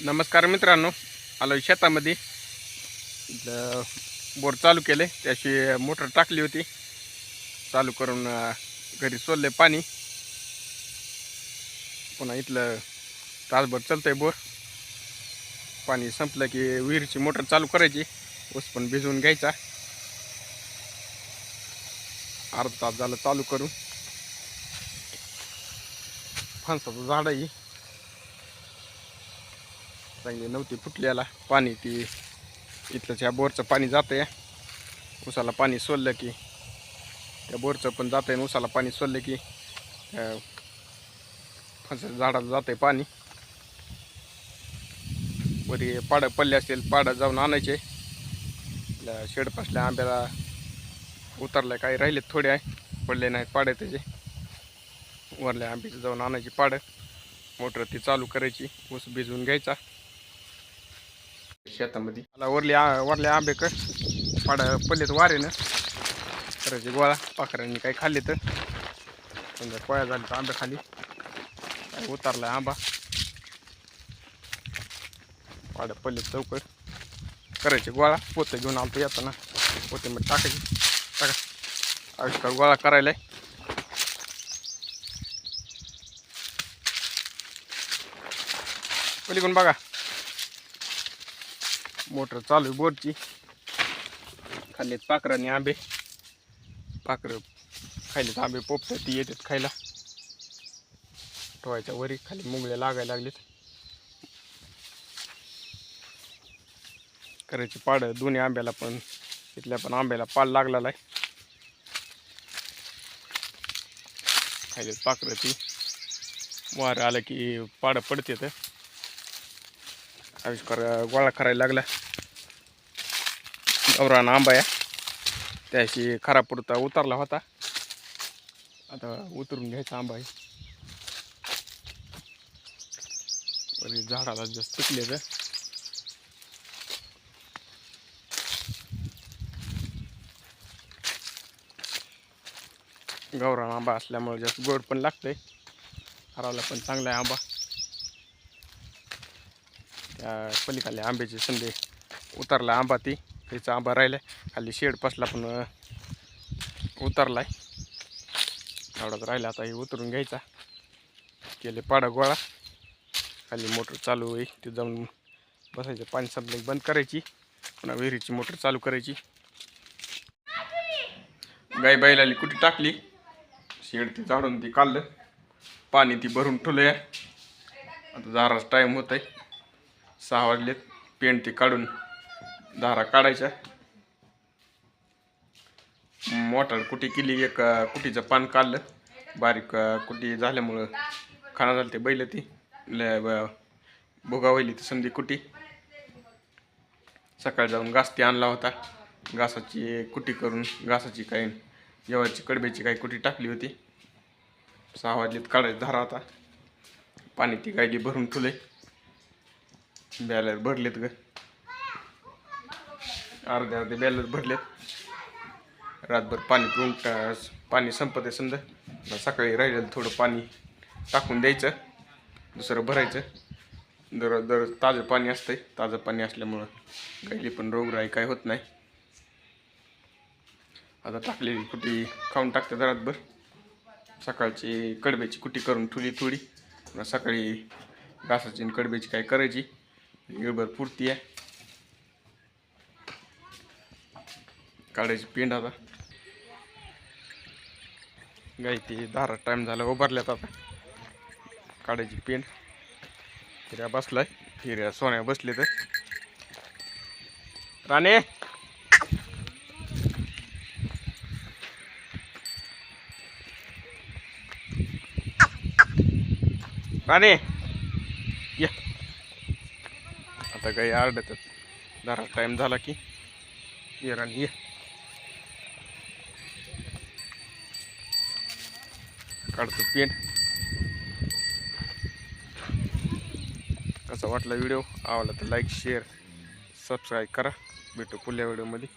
नमस्कार मित्रांनो. आलो शेतामध्ये. बोर चालू केले. त्याशी मोटर टाकली होती. चालू करून घरी सोडले पाणी. पुन्हा इथलं तासभर चालतंय बोर. पाणी संपलं की विहिरीची मोटर चालू करायची. ऊस पण भिजवून घ्यायचा. अर्धा तास झालं चालू करून. फणसाचं झाड आहे. चांगली नव्हती फुटल्याला पाणी ती. इथलं ह्या बोरचं पाणी जातं आहे उसाला पाणी सोडलं की. त्या बोरचं पण जातं आहे उसाला पाणी सोडलं की. फस झाडाला जातं आहे पाणी. वरी पाडं पडले असतील पाडं जाऊन आणायचे. शेड शेडपासल्या आंब्याला उतरलं काही राहिले थोडे आहे. पडले नाहीत पाडे त्याचे. वरल्या आंब्याचे जाऊन आणायची पाडं. मोटर ती चालू करायची ऊस भिजवून घ्यायचा. शेतामध्ये. मला वरले आ- वरले आंबे कर पाड पडलेत वारेनं करायचे गोळा. पाखरांनी काही खाल्ले तर. समजा कोया झाले तर आंबे खाली. उतारला आंबा. पाड पडले चौकट करायचे गोळा. पोते घेऊन आलतो येताना. पोते मध्ये टाकायचे. टाका. आविष्कार गोळा करायला पलीकडून बघा. मोटर चालू आहे बोरची. खाल्लेत पाखराने आंबे. पाखरं खाल्लेत आंबे पोपतात ती येतात खायला. टोळ्याच्या वरी खाली मुंगळ्या लागायला लागलेत. करायची पाड दोन्ही आंब्याला पण तिथल्या पण आंब्याला पाल लागलेला आहे. खायलेत पाखरं ती. वारं आलं की पाडं पडते तर आविष्कार गोळा करायला लागला. गौरान आंबा आहे त्याशी खरा पुरता उतरला होता. आता उतरून घ्यायचा आंबा आहे. झाडाला जास्त पिकले तर गौरान आंबा असल्यामुळे जास्त गोड पण लागतंय. खराला पण चांगला आहे आंबा. पलीकडल्या आंब्याचे संदे उतरला आंबा ती. त्याचा आंबा राहिला खाली शेड पसला पण उतरला उतरलाय. एवढाच राहिला आता हे उतरून घ्यायचा. केले पाडा गोळा. खाली मोटर चालू आहे. ते जाऊन बसायचं. पाणी संपलं बंद करायची. पुन्हा विहिरीची मोटर चालू करायची. गाई बैलाली कुठे टाकली? शेड ती झाडून ती काढलं. पाणी ती भरून ठेवलं आता जाराच टाईम होत आहे सहा वाजलेत. पेंट ते काढून धारा काढायच्या. मोटर कुटी केली एक कुटीचं पान काढलं. बारीक कुटी झाल्यामुळं खाणं झालं ते बैल ती. लय व्हायली ती संधी कुटी सकाळी जाऊन घास ते आणला होता. घासाची कुटी करून घासाची काही जेवायची कडब्याची काही कुटी टाकली होती. सहा वाजलेत काढायची धारा आता. पाणी ती गायली भरून ठुले बॅलर भरलेत ग. अर्धे अर्धे बॅलर भरलेत. रातभर पाणी पिऊन पाणी संपत आहे समजा. सकाळी राहिलेलं थोडं पाणी टाकून द्यायचं. दुसरं भरायचं. दर दर ताजं पाणी असतंय. ताजं पाणी असल्यामुळं गायली पण रोगराई काय होत नाही. आता टाकलेली कुटी खाऊन टाकते रातभर. सकाळची कडब्याची कुटी करून ठेवली थोडी. सकाळी घासाची आणि कडब्याची काय करायची? वेळभर पुरती आहे. काढायची पेंड आता. गाई ती टाईम झाला उभारल्यात आता. काढायची पेंड. हिऱ्या बसलाय. हिऱ्या सोन्या बसले तर. राणे! राणे! या. आता काही आरडतात जरा टाईम झाला की ये राणी ये. काढतो पेंट कसा वाटला व्हिडिओ आवडला तर लाईक शेअर सबस्क्राईब करा. भेटू पुढल्या व्हिडिओमध्ये